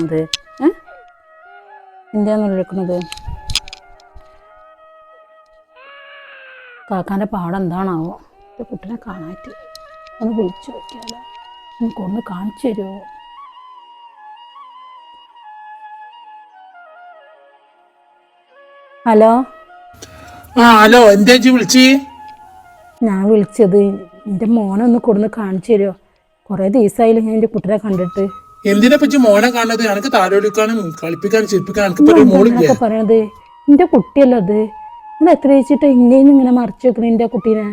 വിളിക്കുന്നത് എന്താന്ന് വിളിക്കുന്നത്? കാക്കാന്റെ പാടം എന്താണാവോ? എന്റെ കുട്ടീനെ കാണാറ്റ് ഒന്ന് വിളിച്ചു നോക്കിയാലോ. നമുക്ക് ഒന്ന് കാണിച്ചു തരുമോ ഹലോ? ആ ഹലോ എന്താ വിളിച്ചി? ഞാൻ വിളിച്ചത് എന്റെ മോനെ ഒന്ന് കൊടുന്ന് കാണിച്ചു തരുമോ കുറേ ദിവസമായില്ല ഞാൻ എന്റെ കുട്ടീനെ കണ്ടിട്ട്. എന്തിനെ പറ്റി മോനെ കാണുന്നത്? എനിക്ക് താലോലിക്കാനും കളിപ്പിക്കാനും ചിരിപ്പിക്കാനും എനിക്ക് മോളില്ല? പറയണത്? എന്റെ കുട്ടിയല്ല അത്? നിങ്ങൾ എത്ര വെച്ചിട്ട് ഇന്നേന്ന് ഇങ്ങനെ മറച്ചു വെക്കണ എന്റെ കുട്ടീനെ?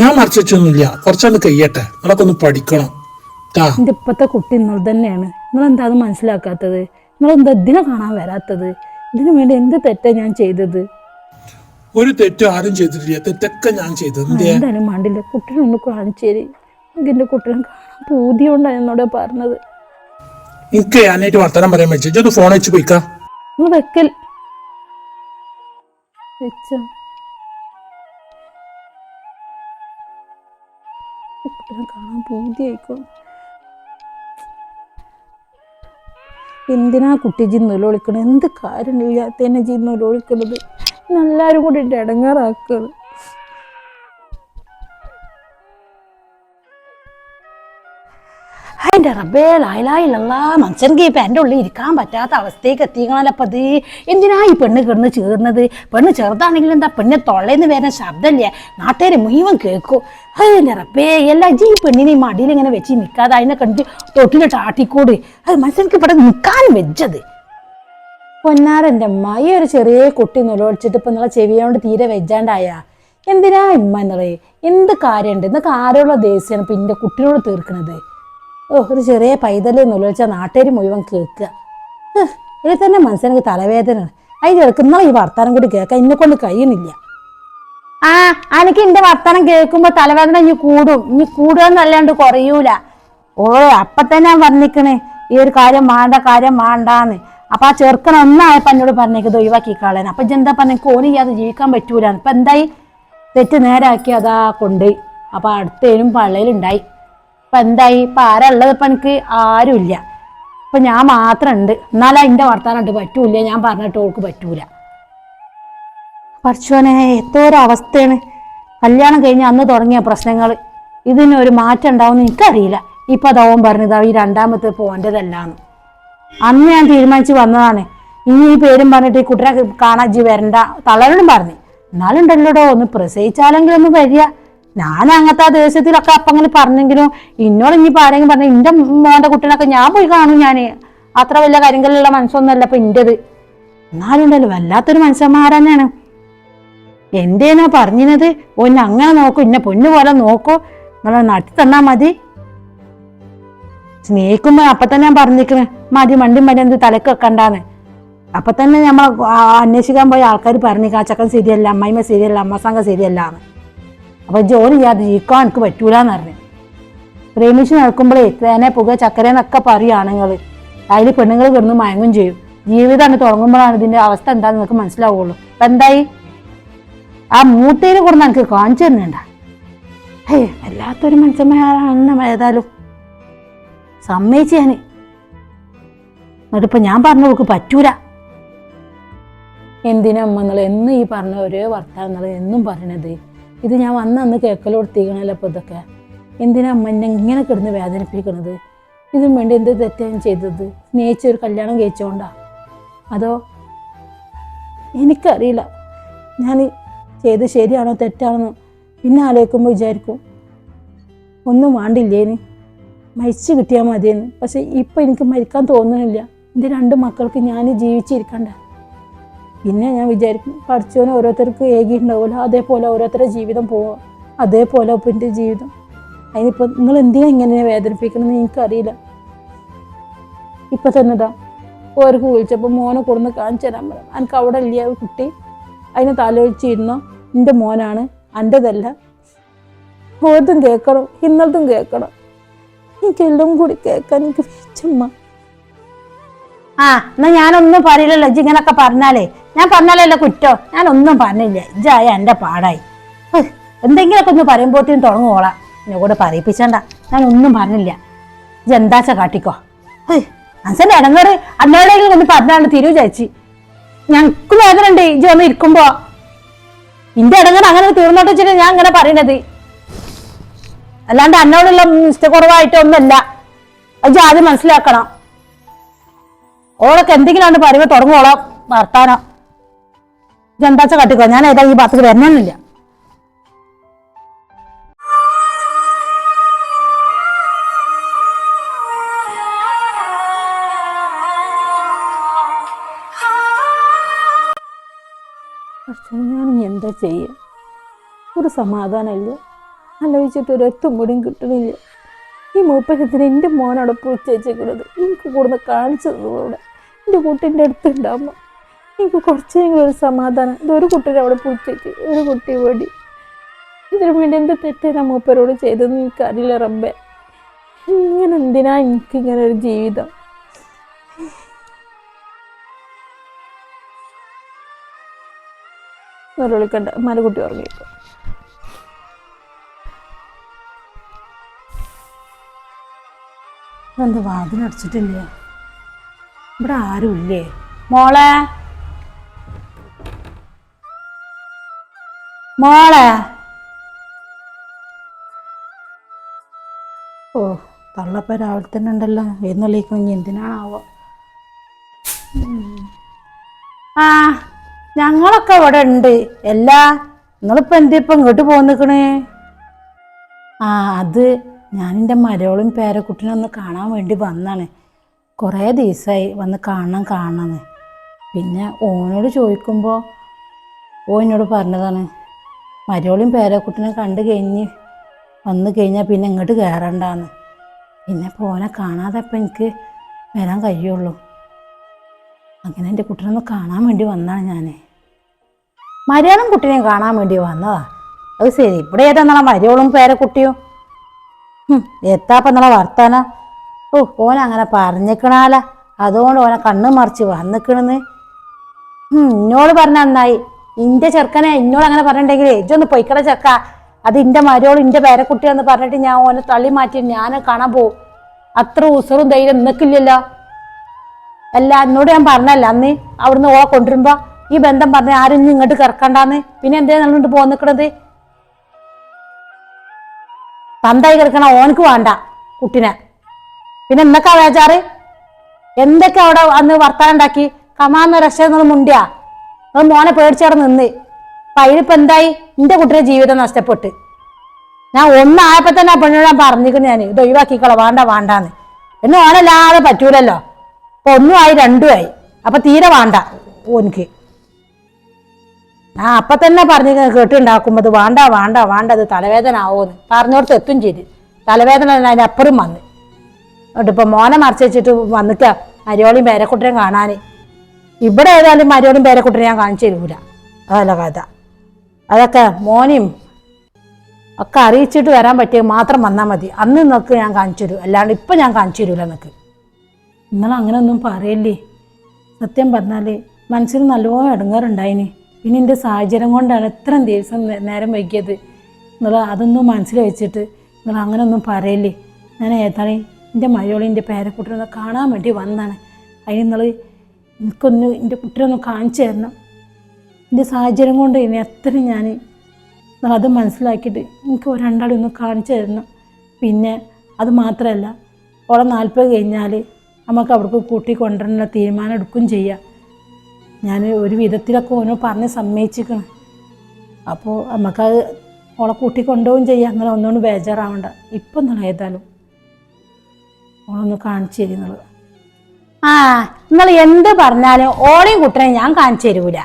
ഞാൻ മറച്ചു വെച്ചൊന്നുമില്ല. കുറച്ചൊന്ന് കയ്യട്ടെ. നിങ്ങളൊക്കെ ഒന്ന് പഠിക്കണം. എന്റെ ഇപ്പത്തെ കുട്ടി നിങ്ങൾ തന്നെയാണ്. നിങ്ങൾ എന്താ അത് മനസ്സിലാക്കാത്തത്? നിങ്ങൾ എന്താ ഇതിനെ കാണാൻ വരാത്തത്? ഇതിനു വേണ്ടി എന്ത് തെറ്റാ ഞാൻ ചെയ്തത്? ഒരു തെറ്റും ആരും ചെയ്തിട്ടില്ല. തെറ്റൊക്കെ ഞാൻ ചെയ്തത്. എന്താണ് എന്തായാലും മണ്ടില്ല. കുട്ടീനെ ഒന്ന് കാണിച്ചു തരി കുട്ടികൾ കാണാൻ പൂതിയോണ്ടാണ് എന്നോട് പറഞ്ഞത്. എനിക്ക് ഞാനായിട്ട് വർത്തമാനം പറയാൻ വെച്ചു ഇത് ഫോൺ വെച്ച് പോയിക്കാ. വെക്കൽ. വെച്ചോ. കുട്ടീനെ കാണാൻ പൂതിയായിക്കോ. എന്തിനാ കുട്ടി ജി ഒളിക്കണത് എന്ത് കാര്യമില്ലാത്തന്നെ ജി ഒളിക്കണത് എല്ലാവരും കൂടി ഇടങ്ങാറാക്കുന്നത് അതിന്റെ റബ്ബേ ലായിലായില്ല മനുഷ്യർക്ക് ഇപ്പം എന്റെ ഉള്ളിൽ ഇരിക്കാൻ പറ്റാത്ത അവസ്ഥയ്ക്ക് എത്തിക്കണല്ലപ്പം അത്. എന്തിനാ ഈ പെണ്ണ് കിടന്ന് ചേർന്നത്? പെണ്ണ് ചെറുതാണെങ്കിലും എന്താ പെണ്ണ് തൊള്ളേന്ന് വരുന്ന ശബ്ദമില്ലേ നാട്ടുകാർ മുഴുവൻ കേൾക്കും. അതിന്റെ റബ്ബേ എല്ലാ ജീ പെണ്ണിനെ ഈ മടിയിൽ ഇങ്ങനെ വെച്ച് നിൽക്കാതെ അതിനെ കണ്ട് തൊട്ടിലിട്ട് ആട്ടിക്കൂട് അത് മനുഷ്യർക്ക് ഇവിടെ നിൽക്കാൻ വെച്ചത് പൊന്നാരന്റെ അമ്മ ഈ ഒരു ചെറിയ കുട്ടി നിലവിളിച്ചിട്ട് ഇപ്പം നിങ്ങളെ ചെവിയോണ്ട് തീരെ വെജാണ്ടായ എന്തിനാ ഇമ്മ എന്നുള്ളത് എന്ത് കാര്യമുണ്ട് ഇന്നൊക്കെ ആരോടുള്ള ദേഷ്യമാണ് ഇപ്പം എന്റെ കുട്ടിനോട് തീർക്കണത്? ഓ ഒരു ചെറിയ പൈതൽ നിലവിളിച്ചാൽ നാട്ടുകാർ മുഴുവൻ കേൾക്കുക. ഇതിൽ തന്നെ മനസ്സിനെനിക്ക് തലവേദന അതിന്റെ ഇടയ്ക്ക് ഈ വർത്താനം കൂടി കേൾക്കാൻ എന്നെ കൊണ്ട് കഴിയുന്നില്ല ആ എനിക്ക് എന്റെ വർത്തമാനം കേൾക്കുമ്പോ തലവേദന ഇനി കൂടും. ഇനി കൂടുകയെന്നല്ലാണ്ട് കുറയൂല. ഓ അപ്പൊ തന്നെ ഞാൻ പറഞ്ഞിക്കണേ. ഈ ഒരു കാര്യം വേണ്ട കാര്യം വേണ്ടാന്ന്. അപ്പൊ ആ ചെറുക്കൻ ഒന്നായ എന്നോട് പറഞ്ഞേക്കത് ഒഴിവാക്കി കളയാൻ അപ്പൊ ഇജ്ജെന്താ പറഞ്ഞ? ഓന് ചെയ്യാതെ ജീവിക്കാൻ പറ്റൂല ഇപ്പൊ എന്തായി? തെറ്റ് നേരാക്കി അതാ കൊണ്ട്. അപ്പൊ അടുത്തേനും പള്ളയിലുണ്ടായി ഇപ്പൊ എന്തായി? ഇപ്പൊ ആരാ ഉള്ളത്? ഇപ്പൊ എനിക്ക് ആരുമില്ല. ഇപ്പൊ ഞാൻ മാത്രം ഉണ്ട് എന്നാലും അതിന്റെ വർത്താനായിട്ട് പറ്റൂല ഞാൻ പറഞ്ഞിട്ട് ഓൾക്ക് പറ്റൂല. പർച്ചോനെ എത്തോരവസ്ഥയാണ് കല്യാണം കഴിഞ്ഞ് അന്ന് തുടങ്ങിയ പ്രശ്നങ്ങൾ. ഇതിനൊരു മാറ്റം ഉണ്ടാവുമെന്ന് എനിക്കറിയില്ല. ഇപ്പൊ അതവൻ പറഞ്ഞതാ. ഈ രണ്ടാമത്തെ പോന്റെതല്ലാന്ന് അന്ന് ഞാൻ തീരുമാനിച്ച് വന്നതാണ്. ഇനി ഈ പേരും പറഞ്ഞിട്ട് ഈ കുട്ടിനെ കാണാൻ വരണ്ട തളരനും പറഞ്ഞു. എന്നാലും ഉണ്ടല്ലോടോ? ഒന്ന് പ്രസവിച്ചാലെങ്കിലും ഒന്ന് വരിക. ഞാൻ അങ്ങനത്തെ ആ ദേശത്തിലൊക്കെ അപ്പം അങ്ങനെ പറഞ്ഞെങ്കിലും ഇന്നോട് ഇനി ആരെങ്കിലും പറഞ്ഞു എന്റെ മോന്റെ കുട്ടീനൊക്കെ ഞാൻ പോയി കാണും ഞാൻ അത്ര വലിയ കരിങ്കല്ലുള്ള മനസ്സൊന്നുമല്ല ഇപ്പൊ എന്റെത് എന്നാലും ഉണ്ടല്ലോ വല്ലാത്തൊരു മനുഷ്യന്മാരന്നെയാണ് എന്തേനാ പറഞ്ഞത് ഒന്ന് അങ്ങനെ നോക്കൂ ഇന്നെ പൊന്നു പോലെ നോക്കൂ. നമ്മളെ നട്ടി തന്നാ മതി. സ്നേഹിക്കുമ്പോ അപ്പൊ തന്നെ ഞാൻ പറഞ്ഞിരിക്കണേ മതി മണ്ടി മതി എന്ത് തലക്ക് വെക്കണ്ടാന്ന്. അപ്പൊ തന്നെ നമ്മൾ അന്വേഷിക്കാൻ പോയ ആൾക്കാർ പറഞ്ഞിരിക്കും ആ ചക്കൻ ശരിയല്ല അമ്മായിമ്മ ശരിയല്ല അമ്മ സംഘം ശരിയല്ല അപ്പൊ ജോലി ചെയ്യാതെ ജീവിക്കാൻ എനിക്ക് പറ്റൂല എന്ന് പറഞ്ഞു. പ്രേമിച്ച് നടക്കുമ്പോഴേ തേനെ പുക ചക്കരേന്നൊക്കെ പറയും ആണുങ്ങൾ അതിൽ പെണ്ണുങ്ങൾ കിടന്ന് മയങ്ങും ചെയ്യും. ജീവിതമാണ് തുടങ്ങുമ്പോഴാണ് ഇതിന്റെ അവസ്ഥ എന്താന്ന് നിങ്ങൾക്ക് മനസ്സിലാവുള്ളൂ. അപ്പൊ എന്തായി? ആ മൂട്ടയിൽ കൊടുന്ന് എനിക്ക് കാണിച്ചു തരുന്നുണ്ട. ഹേ വല്ലാത്തൊരു മനുഷ്യന്മാരാണ് ഏതായാലും. സമ്മതിച്ച് ഞാൻ എന്നിട്ടിപ്പോ ഞാൻ പറഞ്ഞു നോക്ക് പറ്റൂല. എന്തിനാ അമ്മ നിങ്ങൾ എന്നും ഈ പറഞ്ഞ ഒരേ വർത്താനം എന്നും പറയണത്? ഇത് ഞാൻ വന്ന് അന്ന് കേക്കലോടുത്തിക്കണല്ലോ അപ്പോൾ ഇതൊക്കെ. എന്തിനാ അമ്മ ഇങ്ങനെ കിടന്ന് വേദനിപ്പിക്കണത്? ഇതിനു വേണ്ടി എന്ത് തെറ്റാണ് ചെയ്തത്? സ്നേഹിച്ച ഒരു കല്യാണം കഴിച്ചോണ്ടാ? അതോ എനിക്കറിയില്ല. ഞാൻ ചെയ്ത് ശരിയാണോ തെറ്റാണോ പിന്നെ ആലോചിക്കുമ്പോൾ വിചാരിക്കും ഒന്നും വേണ്ടില്ലേന് മരിച്ചു കിട്ടിയാൽ മതിയെന്ന്. പക്ഷെ ഇപ്പം എനിക്ക് മരിക്കാൻ തോന്നുന്നില്ല. എന്റെ രണ്ട് മക്കൾക്ക് ഞാൻ ജീവിച്ചിരിക്കണ്ട. പിന്നെ ഞാൻ വിചാരിക്കും പഠിച്ചവന് ഓരോരുത്തർക്ക് ഏകിയിട്ടുണ്ടാവുമല്ലോ. അതേപോലെ ഓരോരുത്തരുടെ ജീവിതം പോവാം. അതേപോലെ ഇപ്പം എന്റെ ജീവിതം. അതിനിപ്പോൾ നിങ്ങൾ എന്തിനാ ഇങ്ങനെ വേദനിപ്പിക്കണമെന്ന് എനിക്കറിയില്ല. ഇപ്പം തന്നെ ഇതാ ഓർക്ക് വിളിച്ചപ്പോൾ മോനെ കൊടുന്ന് കാണിച്ചു തരാൻ പറയാം എനിക്ക് അവിടെ ഇല്ല കുട്ടി. അതിനെ തലോചിച്ചിരുന്നോ എന്റെ മോനാണ് എന്റെതല്ല ഓരോത്തും കേൾക്കണം ഇന്നലത്തും കേൾക്കണം. എനിക്കെല്ലാം കൂടി കേൾക്കാൻ എനിക്ക് ആ എന്നാ ഞാനൊന്നും പറയില്ലല്ലോ. ഇജ്ജ് ഇങ്ങനൊക്കെ പറഞ്ഞാലേ. ഞാൻ പറഞ്ഞാലല്ലോ കുറ്റോ? ഞാൻ ഒന്നും പറഞ്ഞില്ല. ഇജായ എന്റെ പാടായി. എന്തെങ്കിലുമൊക്കെ ഒന്ന് പറയുമ്പോഴത്തേനും തുടങ്ങുവോളാം. എന്നെ കൂടെ പറയിപ്പിച്ചണ്ട. ഞാൻ ഒന്നും പറഞ്ഞില്ല. ഇജ്ജ് എന്താച്ചാ കാട്ടിക്കോ? അച്ഛന്റെ ഇടങ്ങറ് അന്നോടെങ്കിലും ഒന്ന് പറഞ്ഞാണ്ട് തിരു ചേച്ചി ഞങ്ങൾക്ക് വേദന ഇജ്ജ് വന്ന് ഇരിക്കുമ്പോ. ഇന്റെ ഇടങ്ങറ് അങ്ങനെ തീർന്നോട്ട് വെച്ചിട്ട് ഞാൻ ഇങ്ങനെ പറയണത്. അല്ലാണ്ട് അന്നോടുള്ള ഇഷ്ടക്കുറവായിട്ടൊന്നുമല്ല. അജ് ആദ്യം മനസ്സിലാക്കണം. ഓളൊക്കെ എന്തെങ്കിലാണ് പറയുമ്പോൾ തുടങ്ങും വർത്താനം. ഇതെന്താച്ച കട്ടിക്കോ. ഞാൻ ഏതാ ഈ ഭാഗത്തേക്ക് വരണമെന്നില്ല. പക്ഷെ ഞാൻ എന്താ ചെയ്യുക ഒരു സമാധാനമില്ല. ആലോചിച്ചിട്ട് ഒരു എത്തും പൊടിയും കിട്ടണില്ല. ഈ മൂപ്പത്തിന് എന്റെ മോനോട് ഉച്ചയച്ചേക്കുന്നത്. എനിക്ക് കൂടുന്ന കാണിച്ചതോടെ എന്റെ കുട്ടീന്റെ അടുത്തുണ്ടാകുമ്പോൾ എനിക്ക് കുറച്ചെങ്കിലും ഒരു സമാധാനം. ഇത് ഒരു കുട്ടീനെ അവിടെ പൂച്ചയ്ക്ക് ഒരു കുട്ടി വേടി. ഇതിനു വേണ്ടി എന്ത് തെറ്റാണ് മൂപ്പരോട് ചെയ്തതെന്ന് എനിക്കറിയില്ല റബ്ബെ. ഇങ്ങനെ എന്തിനാ എനിക്ക് ഇങ്ങനെ ഒരു ജീവിതം? വിളിക്കണ്ട മലകുട്ടി ഉറങ്ങിക്കോ എന്താ വാതിലടച്ചിട്ടില്ലേ? ഇവിടെ ആരുമില്ലേ? മോളെ? മോളെ. ഓ തള്ളപ്പ രാവിലെ തന്നെ ഉണ്ടല്ലോ. എന്നുള്ളിക്കും ഇനി എന്തിനാണാവോ ആ ഞങ്ങളൊക്കെ ഇവിടെ ഉണ്ട്. എല്ലാ നിങ്ങളിപ്പോ എന്തി ഇപ്പൊ ഇങ്ങോട്ട് പോന്നിക്കണേ? ആ അത് ഞാൻ എന്റെ മരോളും പേരക്കുട്ടിനെ ഒന്ന് കാണാൻ വേണ്ടി വന്നാണ്. കുറേ ദിവസമായി വന്ന് കാണണം കാണണമെന്ന് പിന്നെ ഓനോട് ചോദിക്കുമ്പോൾ ഓ എന്നോട് പറഞ്ഞതാണ് മരോളും പേരക്കുട്ടിനെ കണ്ടു കഴിഞ്ഞ് വന്നു കഴിഞ്ഞാൽ പിന്നെ ഇങ്ങോട്ട് കയറണ്ടാന്ന് പിന്നെ പോനെ കാണാതെ ഇപ്പം എനിക്ക് വരാൻ കഴിയുള്ളൂ. അങ്ങനെ എന്റെ കുട്ടീനെ കാണാൻ വേണ്ടി വന്നാണ് ഞാൻ മര്യാദം കുട്ടീനെയും കാണാൻ വേണ്ടി വന്നതാ. അത് ശരി ഇവിടെ ഏതാന്നാ മരിയോളും പേരക്കുട്ടിയും? എത്താപ്പം നമ്മളെ വർത്താന? ഓ പോനെ അങ്ങനെ പറഞ്ഞിക്കണാല. അതുകൊണ്ട് ഓനെ കണ്ണ് മറിച്ച് വന്നിക്കണെന്ന്. ഇന്നോട് പറഞ്ഞ നന്നായി. ഇന്റെ ചെറുക്കനെ എന്നോട് അങ്ങനെ പറഞ്ഞിട്ടുണ്ടെങ്കിൽ ഇജൊന്ന് പൊയ്ക്കട ചെക്ക. അത് ഇന്റെ മരോൾ ഇന്റെ പേരക്കുട്ടിയാന്ന് പറഞ്ഞിട്ട് ഞാൻ ഓനെ തള്ളി മാറ്റി ഞാൻ കാണാൻ പോവും. അത്ര ഉസറും ധൈര്യം നിൽക്കില്ലല്ലോ അല്ല എന്നോട് ഞാൻ പറഞ്ഞല്ല അന്ന് അവിടുന്ന് ഓളെ കൊണ്ടുവരുമ്പോ ഈ ബന്ധം പറഞ്ഞ ആരും ഇങ്ങോട്ട് കിടക്കണ്ടാന്ന് പിന്നെ എന്തേ നല്ലോണ്ട് നിൽക്കണത് പന്തായി കിടക്കണ ഓനക്ക് വേണ്ട കുട്ടിനെ. പിന്നെ എന്നൊക്കെ വേചാറ് എന്തൊക്കെ അവിടെ അന്ന് വർത്താനം ഉണ്ടാക്കി? കമാന്ന് രക്ഷ മുണ്ടിയാ? നിങ്ങൾ മോനെ പേടിച്ചവിടെ നിന്ന്. അപ്പൊ അതിലിപ്പോ എന്തായി? എന്റെ കുട്ടിയുടെ ജീവിതം നഷ്ടപ്പെട്ട്. ഞാൻ ഒന്നായപ്പോ തന്നെ ആ പെണ്ണിനോട് ഞാൻ പറഞ്ഞിരിക്കുന്നു ഞാൻ ഇത് ഒഴിവാക്കിക്കോളാം. വേണ്ട വേണ്ടാന്ന്. എന്നെ ഓനല്ലാതെ പറ്റൂലല്ലോ. അപ്പൊ ഒന്നും ആയി രണ്ടും ആയി. അപ്പൊ തീരെ വേണ്ട ഓനിക്ക് ഞാൻ അപ്പൊ തന്നെ പറഞ്ഞു കേട്ടുണ്ടാക്കുമ്പോൾ വേണ്ട വേണ്ട വേണ്ട അത് തലവേദന ആവോന്ന്. പറഞ്ഞോടത്ത് എത്തും ചെയ്ത്. തലവേദന അതിനപ്പുറം വന്ന്. എന്നിട്ട് ഇപ്പൊ മോനെ മറച്ചു വെച്ചിട്ട് വന്നിക്ക മരിയോളിയും പേരക്കുട്ടിനെയും കാണാൻ ഇവിടെ ഏതായാലും മരോടും പേരക്കുട്ടിനെ ഞാൻ കാണിച്ചു തരൂല. അതല്ല കഥ. അതൊക്കെ മോനെയും ഒക്കെ അറിയിച്ചിട്ട് വരാൻ പറ്റിയ മാത്രം വന്നാൽ മതി. അന്ന് നിനക്ക് ഞാൻ കാണിച്ചു തരൂ. അല്ലാണ്ട് ഇപ്പം ഞാൻ കാണിച്ചു തരൂല നിനക്ക് അങ്ങനെ ഒന്നും പറയല്ലേ? സത്യം പറഞ്ഞാൽ മനസ്സിൽ നല്ലോണം ഇടങ്ങാറുണ്ടായിന്. പിന്നെ എന്റെ സാഹചര്യം കൊണ്ടാണ് ഇത്രയും ദിവസം നേരം വൈകിയത്. നിങ്ങൾ അതൊന്നും മനസ്സിൽ വെച്ചിട്ട് നിങ്ങൾ അങ്ങനെ ഒന്നും പറയല്ലേ? ഞാൻ ഏതാണ് എന്റെ മഴയോളി എന്റെ പേരക്കുട്ടനെ കാണാൻ വേണ്ടി വന്നതാണ് അതിന് നിങ്ങൾ എനിക്കൊന്ന് എന്റെ കുട്ടിനൊന്ന് കാണിച്ചു തരണം. എന്റെ സാഹചര്യം കൊണ്ട് ഇനി അത്ര ഞാൻ അത് മനസ്സിലാക്കിയിട്ട് എനിക്ക് രണ്ടാളും ഒന്ന് കാണിച്ചു തരണം. പിന്നെ അത് മാത്രമല്ല ഓളെ നാൽപ്പത് കഴിഞ്ഞാൽ നമുക്ക് അവിടേക്ക് കൂട്ടി കൊണ്ടുവരുന്ന തീരുമാനം എടുക്കുകയും ചെയ്യാം. ഞാൻ ഒരു വിധത്തിലൊക്കെ ഓനോ പറഞ്ഞ് സമ്മതിച്ചിരിക്കണം. അപ്പോൾ നമുക്കത് ഓളെ കൂട്ടി കൊണ്ടുപോകും ചെയ്യാം. നിങ്ങൾ ഒന്നുകൊണ്ട് ബേജാറാവണ്ട. ഇപ്പം നിങ്ങൾ ഏതായാലും? ഓളൊന്ന് കാണിച്ചു തരുന്നത്. ആ നിങ്ങൾ എന്ത് പറഞ്ഞാലും ഓളെയും കുട്ടനെ ഞാൻ കാണിച്ചു തരൂല.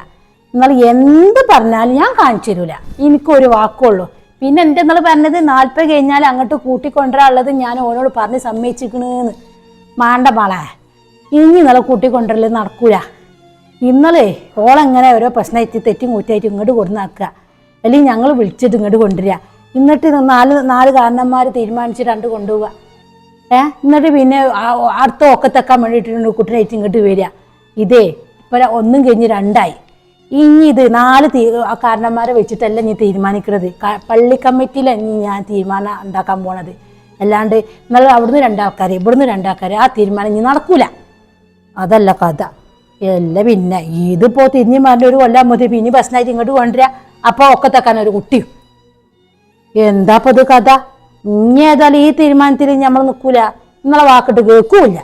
നിങ്ങൾ എന്ത് പറഞ്ഞാലും ഞാൻ കാണിച്ചു തരൂല. എനിക്കൊരു വാക്കുള്ളൂ. പിന്നെ എന്റെ നിങ്ങൾ പറഞ്ഞത്? നാൽപ്പത് കഴിഞ്ഞാൽ അങ്ങോട്ട് കൂട്ടിക്കൊണ്ടുവരാനുള്ളത് ഞാൻ ഓനോട് പറഞ്ഞ് സമ്മതിച്ചിക്കണെന്ന് മാണ്ട മാളെ. ഇനി നിങ്ങളെ കൂട്ടിക്കൊണ്ടുവരൽ നടക്കൂല. ഇന്നലെ ഓളെങ്ങനെ ഓരോ പ്രശ്നമായിട്ട് തെറ്റും കൂട്ടിയായിട്ട് ഇങ്ങോട്ട് കൊടുന്നാക്കുക അല്ലെങ്കിൽ ഞങ്ങൾ വിളിച്ചിട്ട് ഇങ്ങോട്ട് കൊണ്ടുവരിക. എന്നിട്ട് നാല് നാല് കാരണന്മാർ തീരുമാനിച്ചിട്ട് രണ്ട് കൊണ്ടുപോവുക. ഏ? എന്നിട്ട് പിന്നെ അടുത്ത ഒക്കത്തെക്കാൻ വേണ്ടിയിട്ട് കുട്ടനായിട്ട് ഇങ്ങോട്ട് വരിക. ഇതേ ഇപ്പം ഒന്നും കഴിഞ്ഞ് രണ്ടായി. ഇനി ഇത് നാല് തീ കാരണന്മാരെ വെച്ചിട്ടല്ല നീ തീരുമാനിക്കുന്നത് പള്ളി കമ്മിറ്റിയിലാണ് ഞാൻ തീരുമാനം ഉണ്ടാക്കാൻ പോണത്. അല്ലാണ്ട് എന്നാലും അവിടുന്ന് രണ്ടാൾക്കാർ ഇവിടുന്ന് രണ്ടാൾക്കാർ ആ തീരുമാനം ഇനി നടക്കൂല. അതല്ല കഥ. അല്ല പിന്നെ ഇതിപ്പോൾ തിരിഞ്ഞു മാറിന്റെ ഒരു കൊല്ലാൻ മതി പിന്നെ ബസ്സിനായിട്ട് ഇങ്ങോട്ട് കൊണ്ടുവരിക അപ്പോൾ ഒക്കെ ഒരു കുട്ടിയും. എന്താപ്പോ ഇത് കഥ? ഇനി ഏതായാലും ഈ തീരുമാനത്തിൽ നമ്മൾ നിൽക്കൂല നിങ്ങളെ വാക്കിട്ട് കേൾക്കൂല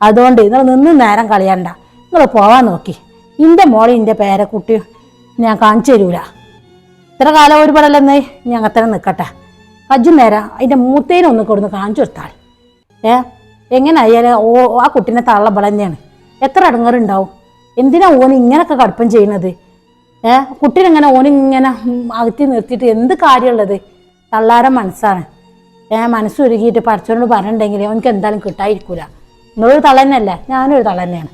അതുകൊണ്ട് നിങ്ങൾ നിന്ന് നേരം കളയണ്ട. നിങ്ങൾ പോവാൻ നോക്കി. എന്റെ മോളെ എന്റെ പേരക്കുട്ടിയും ഞാൻ കാണിച്ചു തരൂല. ഇത്ര കാലം ഒരു പടലെന്ന് ഞാൻ അത്ര നിൽക്കട്ടെ അജ്ജു നേരം. അതിന്റെ മൂത്തേനൊന്ന് കൊടുന്ന് കാണിച്ചു കൊടുത്താൾ ഏ? എങ്ങനെ ആയാലും ഓ ആ കുട്ടീനെ തള്ള തന്നെയാണ്. എത്ര അടങ്ങറുണ്ടാവും? എന്തിനാ ഓന് ഇങ്ങനൊക്കെ കടുപ്പം ചെയ്യുന്നത്? ഏ? കുട്ടീനെങ്ങനെ ഓനിങ്ങനെ അകറ്റി നിർത്തിയിട്ട് എന്ത് കാര്യമുള്ളത്? തള്ളാരെ മനസ്സാണ്. ഏ മനസ്സുരുകിയിട്ട് പഠിച്ചോണ്ട് പറഞ്ഞിട്ടുണ്ടെങ്കിൽ അവനക്ക് എന്തായാലും കിട്ടാതിരിക്കൂല. നിങ്ങളൊരു തളന്നല്ല? ഞാനൊരു തളന്നെയാണ്.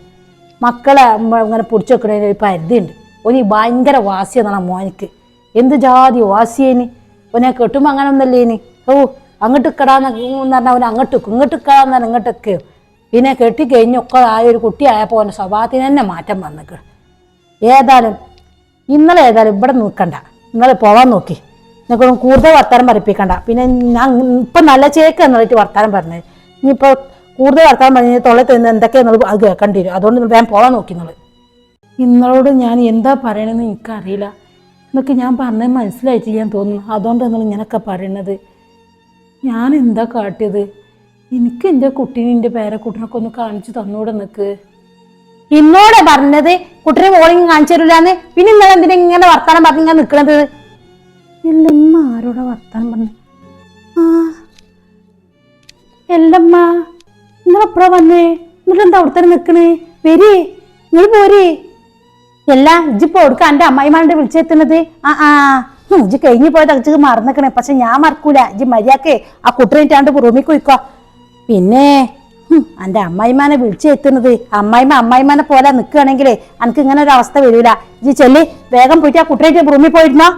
മക്കളെ ഇങ്ങനെ പിടിച്ചു വെക്കണതിന് ഒരു പരിധിയുണ്ട്. ഓന് ഭയങ്കര വാസിയെന്നാണ് മോനിക്ക്. എന്ത് ജാതി വാസിയേന്? ഓനെ കെട്ടുമ്പോൾ അങ്ങനെ ഒന്നല്ലേന് ഓ അങ്ങോട്ട് ഇക്കടാന്ന് പറഞ്ഞാൽ അവൻ അങ്ങോട്ട് വെക്കും ഇങ്ങോട്ട് ഇക്കടാന്ന് പറഞ്ഞാൽ ഇങ്ങോട്ട് വെക്കുകയോ പിന്നെ കെട്ടി കഴിഞ്ഞൊക്കെ ആയൊരു കുട്ടിയായപ്പോൾ അവന്റെ സ്വഭാവത്തിന് തന്നെ മാറ്റം വന്നിക്ക് ഏതായാലും ഇന്നലെ ഏതായാലും ഇവിടെ നിൽക്കണ്ട. ഇന്നലെ പോവാൻ നോക്കി. നിങ്ങൾക്ക് കൂടുതൽ വർത്താനം പറയിപ്പിക്കണ്ട പിന്നെ ഞാൻ ഇപ്പം നല്ല ചേക്ക് എന്നിട്ട് വർത്താനം പറഞ്ഞത് ഇനിയിപ്പോൾ കൂടുതൽ വർത്താനം പറഞ്ഞ് തൊള്ളി എന്തൊക്കെയാണ് എന്തൊക്കെയാണെന്നുള്ളത് അത് കേൾക്കേണ്ടി വരും. അതുകൊണ്ട് ഞാൻ പോകാൻ നോക്കി നിങ്ങൾ നിങ്ങളോട് ഞാൻ എന്താ പറയണമെന്ന് എനിക്കറിയില്ല. എന്നൊക്കെ ഞാൻ പറഞ്ഞത് മനസ്സിലായിട്ടില്ല ഞാൻ തോന്നുന്നു. അതുകൊണ്ട് നിങ്ങൾ ഇങ്ങനെയൊക്കെ പറയണത്. ഞാൻ എന്താ കാട്ടിയത്? എനിക്ക് എന്റെ കുട്ടീനെ എന്റെ പേരക്കുട്ടനൊക്കെ ഒന്ന് കാണിച്ചു തന്നൂടെ നിനക്ക്. ഇന്നോടെ പറഞ്ഞത്. കുട്ടീനെ മോളിങ് കാണിച്ചു തരില്ലാന്ന് പിന്നെ നിങ്ങൾ എന്തിനാ ഇങ്ങനെ വർത്താനം പറഞ്ഞ് ഞാൻ നിൽക്കണത് എല്ലമ്മ ആരോട് വർത്താനം പറഞ്ഞു? ആ എല്ലമ്മ നിങ്ങളെപ്പോഴാ വന്നേ? എന്നിട്ടെന്താ അവിടെ തന്നെ നിൽക്കണേ? വരി നിങ്ങൾ പോരേ. എല്ലാ ഇജ്ജിപ്പോ കൊടുക്ക എന്റെ അമ്മായിമാരുടെ വിളിച്ചെത്തുന്നത് ആ ആ ഇജ്ജ് കഴിഞ്ഞു പോയത് അച്ഛക്ക് മറന്നിക്കണേ. പക്ഷെ ഞാൻ മറക്കൂല. ഇജ്ജ് മര്യാദയ്ക്ക് ആ കുട്ടനായിട്ടാണ്ട് റൂമിൽ പോയിക്കോ പിന്നെ എന്റെ അമ്മായിമാനെ വിളിച്ചെത്തുന്നത് അമ്മായിമ അമ്മായിമാനെ പോലെ നിൽക്കുകയാണെങ്കിലേ എനിക്ക് ഇങ്ങനെ ഒരു അവസ്ഥ വരൂല. ഇജ്ജ് ചെല്ലി വേഗം പോയിട്ട് ആ കുട്ടനായിട്ട് റൂമിൽ പോയിരുന്നോ?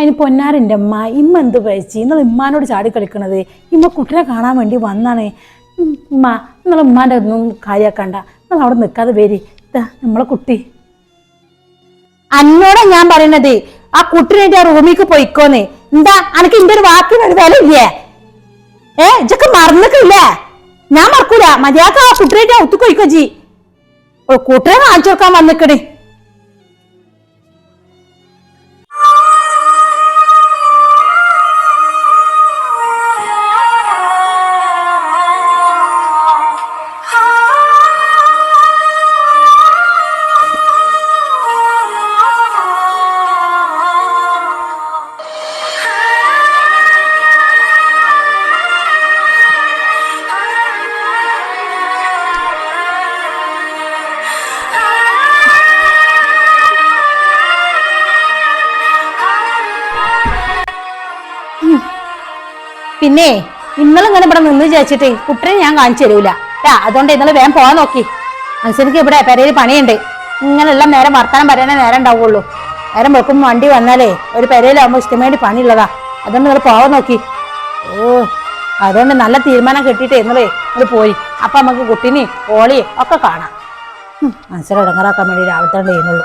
അതിന് പൊന്നാരന്റെ അമ്മ ഇമ്മ എന്ത് പഴിച്ച് നിങ്ങൾ ഇമ്മാനോട് ചാടി കളിക്കണത്. ഇമ്മ കുട്ടിനെ കാണാൻ വേണ്ടി വന്നാണ്. ഉമ്മ നിങ്ങൾ ഉമ്മാന്റെ ഒന്നും കാര്യാക്കണ്ട. നിങ്ങൾ അവിടെ നിൽക്കാതെ വരി. ഇതാ നമ്മളെ കുട്ടി. അന്നോടെ ഞാൻ പറയണത്. ആ കുട്ടിനായിട്ട് ആ റൂമിലേക്ക് പോയിക്കോന്ന്. എന്താ അനക്ക് ഇന്റെ ഒരു വാക്കിന് ഒരു വില ഇല്ലേ ഏ ഇജക്ക് മറന്നിട്ടില്ലേ? ഞാൻ മറക്കൂല. മര്യാദ ആ കുട്ടിനായിട്ട് ഒത്തുക്ക് പോയിക്കോ ജി ഓ, കുട്ടിനെ കാണിച്ചു കൊടുക്കാൻ വന്നിക്കണേ. പിന്നെ ഇന്നലെ ഇങ്ങനെ ഇവിടെ നിന്ന് വിചാരിച്ചിട്ട് കുട്ടനെ ഞാൻ കാണിച്ചു തരൂല. അതുകൊണ്ട് ഇന്നലെ വേഗം പോകാൻ നോക്കി. അനുസരിക്ക് ഇവിടെ പെരയിൽ പണിയുണ്ട്. ഇങ്ങനെല്ലാം നേരം വർത്താനം പറയാനേ നേരം ഉണ്ടാവുള്ളൂ. നേരം വെക്കുമ്പോൾ വണ്ടി വന്നാലേ ഒരു പെരയിലാവുമ്പോൾ ഇഷ്ടമേണ്ടി പണിയുള്ളതാ. അതുകൊണ്ട് നിങ്ങൾ പോവാൻ നോക്കി. ഓ അതുകൊണ്ട് നല്ല തീരുമാനം കിട്ടിയിട്ട് ഇന്നലെ അത് പോയി. അപ്പൊ നമുക്ക് കുട്ടിനെയും ഓളിയും ഒക്കെ കാണാം. മനസ്സിലടങ്ങാറാക്കാൻ വേണ്ടി രാവിലെ തന്നെ ചെയ്യുന്നുള്ളൂ